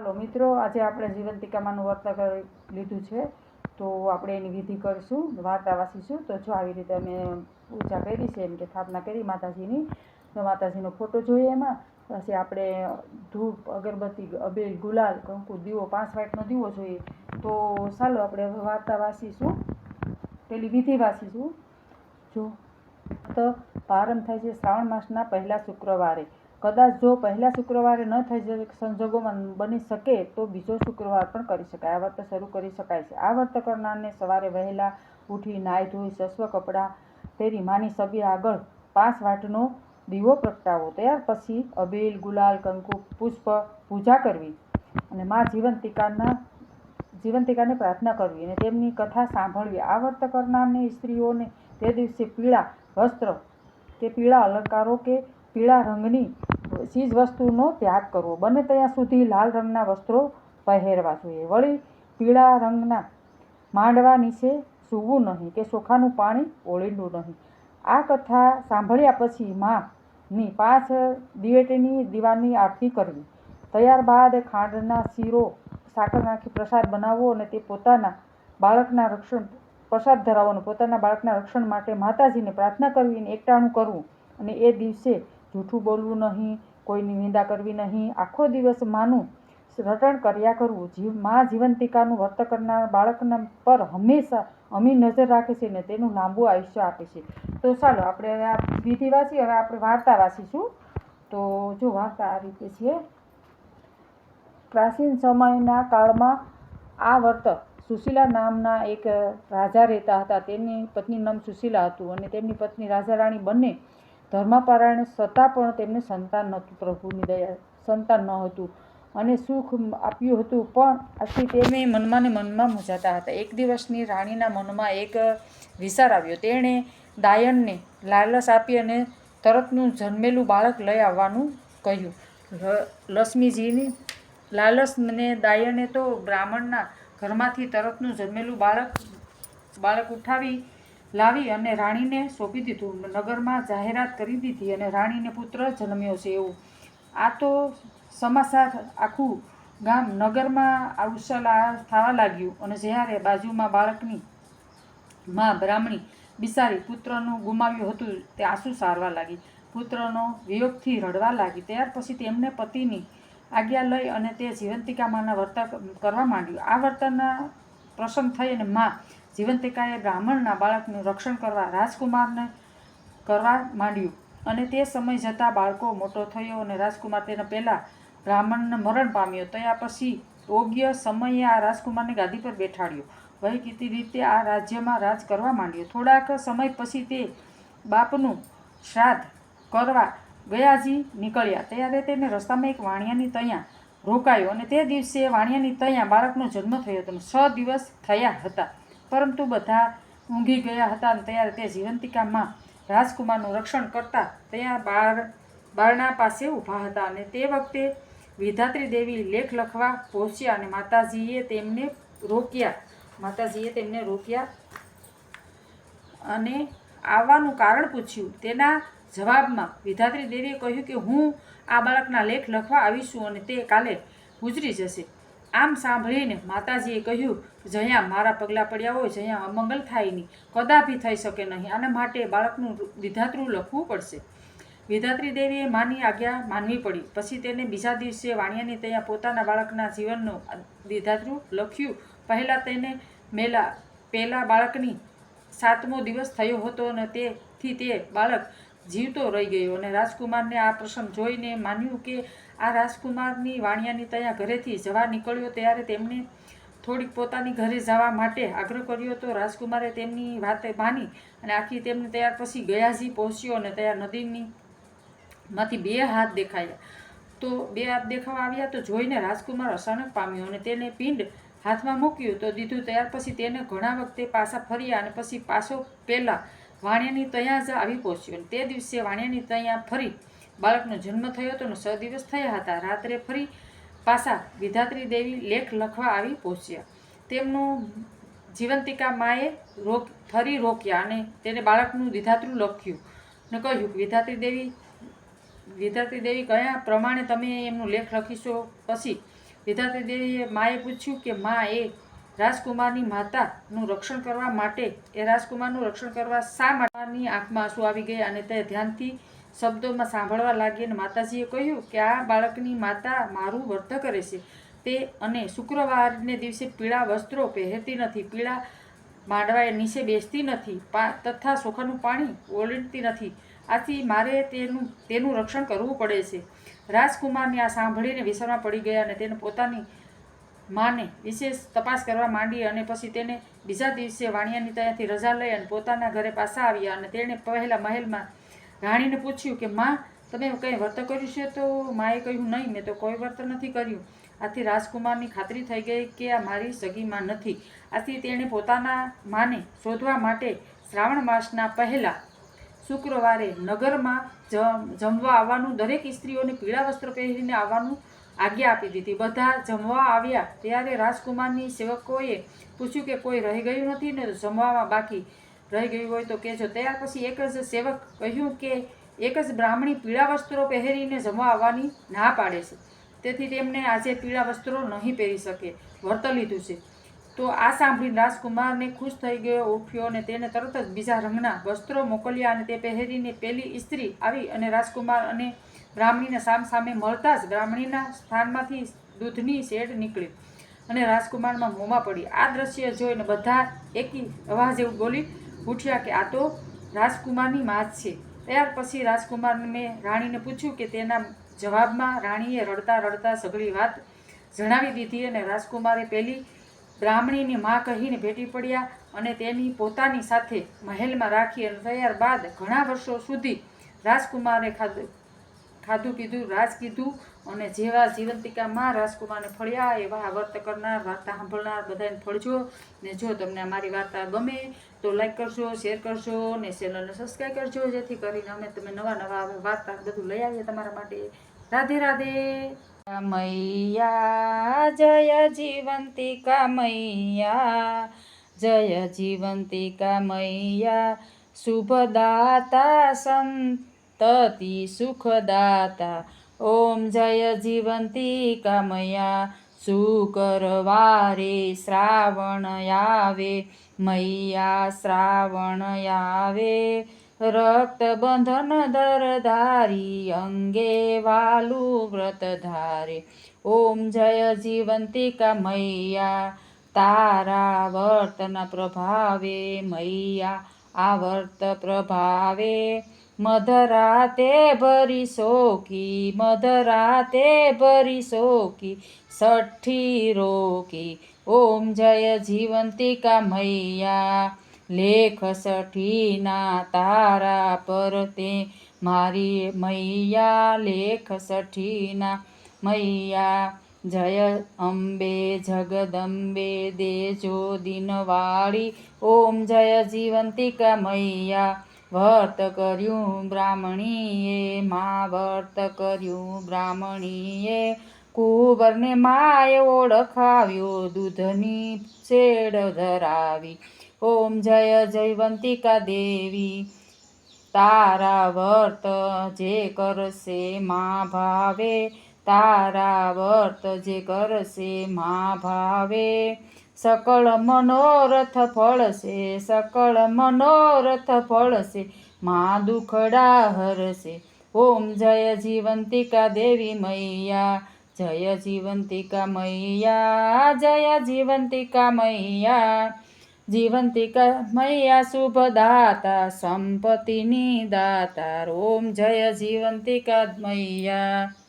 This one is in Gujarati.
હાલો, મિત્રો, આજે આપણે જીવંતિકામાંનું વર્ત લીધું છે. તો આપણે એની વિધિ કરીશું, વાર્તા વાંચીશું. તો જો આવી રીતે અમે પૂજા કરી છે, એમ કે સ્થાપના કરી માતાજીની, તો માતાજીનો ફોટો જોઈએ એમાં. પછી આપણે ધૂપ, અગરબત્તી અબીલ ગુલાલ, કંકુ, દીવો, પાંચ વાટનો દીવો જોઈએ. તો ચાલો, આપણે વાર્તા વાંચીશું. પેલી વિધિ વાંચીશું. જો, તો પ્રારંભ થાય છે શ્રાવણ માસના પહેલા શુક્રવારે. કદાચ જો પહેલા શુક્રવારે ન થઈ જાય સંજોગોમાં બની શકે, તો બીજો શુક્રવાર પણ કરી શકાય. આ વ્રત શરૂ કરી શકાય છે. આ વ્રત કરનારને સવારે વહેલા ઉઠી નાહી ધોઈ સસ્વ કપડાં પહેરી માની સભ્ય આગળ પાંચ વાટનો દીવો પ્રગટાવો. ત્યાર પછી અબીલ, ગુલાલ કંકુ પુષ્પ પૂજા કરવી અને મા જીવંતિકાના, જીવંતિકાને પ્રાર્થના કરવી અને તેમની કથા સાંભળવી. આ વર્ત કરનારને સ્ત્રીઓને તે દિવસે પીળા વસ્ત્ર કે પીળા અલંકારો કે પીળા રંગની ચીજ વસ્તુનો ત્યાગ કરવો. બને ત્યાં સુધી લાલ રંગના વસ્ત્રો પહેરવા જોઈએ. વળી પીળા રંગના માંડવા નીચે સૂવું નહીં કે ચોખાનું પાણી ઓળીડું નહીં. આ કથા સાંભળ્યા પછી માની પાંચ દિવેટીની દીવાની આરતી કરવી. ત્યારબાદ ખાંડના શીરો સાકર નાખી પ્રસાદ બનાવવો અને તે પોતાના બાળકના રક્ષણ પ્રસાદ ધરાવવાનું, પોતાના બાળકના રક્ષણ માટે માતાજીને પ્રાર્થના કરવી અને એકટાણું કરવું અને એ દિવસે જૂઠું બોલવું નહીં, કોઈની નિંદા કરવી નહીં. આખો દિવસ માનું, રટણ કર્યા કરવું. જીવ, મા જીવંતિકાનું વર્ત કરનાર બાળકના પર હંમેશા અમી નજર રાખે છે ને તેનું લાંબુ આયુષ્ય આપે છે. તો ચાલો, આપણે હવે આ વિધિ વાંચી, હવે આપણે વાર્તા વાંચીશું. તો જો વાર્તા આ રીતે છે. પ્રાચીન સમયના કાળમાં આ વર્ત સુશીલા નામના એક રાજા રહેતા હતા. તેમની પત્ની નામ સુશીલા હતું અને તેમની પત્ની રાજા રાણી બંને ધર્મપરાયણ છતાં પણ તેમને સંતાન નહોતું, પ્રભુની દયા સંતાન ન હતું અને સુખ આપ્યું હતું. પણ આથી તેમે મનમાં ને મનમાં મૂંઝાતા હતા. એક દિવસની રાણીના મનમાં એક વિચાર આવ્યો. તેણે દાયનને લાલસ આપી અને તરતનું જન્મેલું બાળક લઈ આવવાનું કહ્યું. લક્ષ્મીજીની લાલસને દાયને તો બ્રાહ્મણના ઘરમાંથી તરતનું જન્મેલું બાળક બાળક ઉઠાવી લાવી અને રાણીને સોંપી દીધું. નગરમાં જાહેરાત કરી દીધી અને રાણીને પુત્ર જન્મ્યો છે એવું. આ તો સમાચાર આખું ગામ નગરમાં ઉછાલા થવા લાગ્યું અને જ્યારે બાજુમાં બાળકની માં બ્રાહ્મણી બિસારી પુત્રનું ગુમાવ્યું હતું, તે આંસુ સારવા લાગી. પુત્રનો વિયોગથી રડવા લાગી. ત્યાર પછી તેમને પતિની આજ્ઞા લઈ અને તે જીવંતિકામાના વર્તન કરવા માંડ્યું. આ વર્તનના પ્રસંગ થઈ અને માં જીવંતિકાએ બ્રાહ્મણના બાળકનું રક્ષણ કરવા રાજકુમારને કરવા માંડ્યું અને તે સમય જતાં બાળકો મોટો થયો અને રાજકુમાર તેના પહેલાં બ્રાહ્મણને મરણ પામ્યો. તયા પછી યોગ્ય સમયે આ રાજકુમારને ગાદી પર બેઠાડ્યો. વહીકીતી રીતે આ રાજ્યમાં રાજ કરવા માંડ્યો. થોડાક સમય પછી તે બાપનું શ્રાદ્ધ કરવા ગયાજી નીકળ્યા. ત્યારે તેને રસ્તામાં એક વાણિયાની તૈયા રોકાયો અને તે દિવસે વાણિયાની તૈયા બાળકનો જન્મ થયો. હતો છ દિવસ થયા હતા. પરંતુ બધા ઊંઘી ગયા હતા અને ત્યારે તે જીવંતિકામાં રાજકુમારનું રક્ષણ કરતા ત્યાં બાર, બારણા પાસે ઊભા હતા અને તે વખતે વિધાત્રી દેવી લેખ લખવા પહોંચ્યા અને માતાજીએ તેમને રોક્યા. માતાજીએ તેમને રોક્યા અને આવવાનું કારણ પૂછ્યું. તેના જવાબમાં વિધાત્રી દેવીએ કહ્યું કે હું આ બાળકના લેખ લખવા આવીશું અને તે કાલે ગુજરી જશે. આમ સાંભળીને માતાજીએ કહ્યું, જયા મારા પગલાં પડ્યા હોય, જયા અમંગલ થાય નહીં, કદાપી થઈ શકે નહીં, આના માટે બાળકનું વિધાતૃ લખવું પડશે. વિધાત્રી દેવીએ માની આજ્ઞા માનવી પડી. પછી તેને બીજા દિવસે વાણિયાની ત્યાં પોતાના બાળકના જીવનનું વિધાતૃ લખ્યું. પહેલાં તેને મેલા પહેલાં બાળકની સાતમો દિવસ થયો હતો અને તેથી તે બાળક જીવતો રહી ગયો અને રાજકુમારને આ પ્રસંગ જોઈને માન્યું કે આ રાજકુમારની વાણિયાની ત્યાં ઘરેથી જવા નીકળ્યો ત્યારે તેમણે થોડીક પોતાની ઘરે જવા માટે આગ્રહ કર્યો તો રાજકુમારે તેમની વાતે માની અને આખી તેમને ત્યાર પછી ગયાજી પહોંચ્યો અને ત્યાં નદીની માંથી બે હાથ દેખાયા. તો બે હાથ દેખાવા આવ્યા તો જોઈને રાજકુમાર અચાનક પામ્યો અને તેને પિંડ હાથમાં મૂક્યું તો દીધું. ત્યાર પછી તેને ઘણા વખતે પાછા ફર્યા અને પછી પાછો પહેલાં વાણિયાની ત્યાં જ આવી પહોંચ્યો અને તે દિવસે વાણિયાની ત્યાં ફરી બાળકનો જન્મ થયો હતો અને છ દિવસ થયા હતા. રાત્રે ફરી પાછા વિધાત્રી દેવી લેખ લખવા આવી પહોંચ્યા. તેમનું જીવંતિકા માએ રોક, ફરી રોક્યા અને તેને બાળકનું વિધાતૃ લખ્યું ને કહ્યું, વિધાત્રી દેવી વિધાત્રી દેવી, કયા પ્રમાણે તમે એમનું લેખ લખીશો? પછી વિધાત્રી દેવીએ માએ પૂછ્યું કે, મા, એ રાજકુમારની માતાનું રક્ષણ કરવા માટે, એ રાજકુમારનું રક્ષણ કરવા શા માતાની આંખમાં આંસુ આવી ગયા? અને તે ધ્યાનથી શબ્દોમાં સાંભળવા લાગી અને માતાજીએ કહ્યું કે આ બાળકની માતા મારું વર્ત કરે છે. તે અને શુક્રવારને દિવસે પીળા વસ્ત્રો પહેરતી નથી. પીળા માંડવાએ નીચે બેસતી નથી. તથા ચોખાનું પાણી ઓળંગતી નથી. આથી મારે તેનું તેનું રક્ષણ કરવું પડે છે. રાજકુમારને આ સાંભળીને વિસરમાં પડી ગયા અને તેને પોતાની માને વિશેષ તપાસ કરવા માંડી અને પછી તેને બીજા દિવસે વાણિયાની ત્યાંથી રજા લઈ અને પોતાના ઘરે પાછા આવ્યા અને તેણે પહેલા મહેલમાં રાણીને પૂછ્યું કે, માં, તમે કંઈ વર્ત કર્યું છે? તો માએ કહ્યું, નહીં, મેં તો કોઈ વર્ત નથી કર્યું. આથી રાજકુમારની ખાતરી થઈ ગઈ કે આ મારી સગી માં નથી. આથી તેણે પોતાના માને શોધવા માટે શ્રાવણ માસના પહેલાં શુક્રવારે નગરમાં જમ, જમવા આવવાનું દરેક સ્ત્રીઓને પીળા વસ્ત્ર પહેરીને આવવાનું આજ્ઞા આપી દીધી. બધા જમવા આવ્યા. ત્યારે રાજકુમારની સેવકોએ પૂછ્યું કે, કોઈ રહી ગયું નથી ને જમવામાં બાકી? રહી ગયું હોય તો કહેજો. ત્યાર પછી એક જ સેવક કહ્યું કે એક જ બ્રાહ્મણી પીળા વસ્ત્રો પહેરીને જમવા આવવાની ના પાડે છે. તેથી તેમને આજે પીળા વસ્ત્રો નહીં પહેરી શકે. વર્ત લીધું છે. તો આ સાંભળીને રાજકુમારને ખુશ થઈ ગયો ઉઠ્યો અને તેને તરત જ બીજા રંગના વસ્ત્રો મોકલ્યા અને તે પહેરીને પેલી સ્ત્રી આવી અને રાજકુમાર અને બ્રાહ્મણીને સામ સામે મળતા જ બ્રાહ્મણીના સ્થાનમાંથી દૂધની શેડ નીકળી અને રાજકુમારમાં મોંમાં પડી. આ દ્રશ્ય જોઈને બધા એકી અવાજ એવું બોલી ઉઠ્યા કે આ તો રાજકુમારની માં છે. ત્યાર પછી રાજકુમારને રાણીને પૂછ્યું કે તેના જવાબમાં રાણીએ રડતા રડતા સઘળી વાત જણાવી દીધી અને રાજકુમારે પહેલી બ્રાહ્મણીની માં કહીને ભેટી પડ્યા અને તેની પોતાની સાથે મહેલમાં રાખી અને ત્યારબાદ ઘણા વર્ષો સુધી રાજકુમારે ખાધું. ખાધું પીધું રાજ કીધું અને જેવા જીવંતિકામાં રાજકુમારને ફળ્યા, એવા વર્ત કરનાર, વાર્તા સાંભળનાર બધાને ફળજો. ને જો તમને અમારી વાર્તા ગમે તો લાઈક કરજો શેર કરજો ને ચેનલને સબસ્ક્રાઈબ કરજો, જેથી કરીને અમે તમે નવા નવા વાર્તા બધું લઈ આવીએ તમારા માટે. રાધે રાધે. મૈયા જય જીવંતિકા મૈયા જય જીવંતિકા મૈયા શુભદાતા સંતતિ સુખદાતા ઓમ જય જીવંતિકા મૈયા શુકરવારે શ્રાવણ આવે મૈયા શ્રાવણ આવે રક્તબંધન દરધારી અંગે વાલું વ્રત ધારે ઓમ જય જીવંતિકા મૈયા તારા વર્તના પ્રભાવે મૈયા આ વર્ત પ્રભાવે મધરાતે ભરી શોકી મધરાતે ભરી શોકી સઠ્ઠી રોકી. ઓમ જય જીવંતિકા મૈયા, લેખ સઠીના તારા પર તે મારી મૈયા, લેખ સઠીના મૈયા. જય અંબે જગદંબે દેજો દિનવાળી. ઓમ જય જીવંતિકા મૈયા વર્ત કર્યું બ્રાહ્મણીએ, મા વર્ત કર્યું બ્રાહ્મણીએ. કુંવરને માએ ઓળખાવ્યો, દૂધની શેડ ધરાવી. ઓમ જય જયવંતિકા દેવી. તારા વર્ત જે કરશે મા ભાવે, તારા વર્ત જે કરશે મા ભાવે. સકળ મનોરથ ફળશે સકળ મનોરથ ફળશે મા દુખડા હરશે ઓમ જય જીવંતિકા દેવી મૈયા જય જીવંતિકા મૈયા જય જીવંતિકા મૈયા જીવંતિકા મૈયા શુભદાતા સંપત્તિની દાતા ઓમ જય જીવંતિકા મૈયા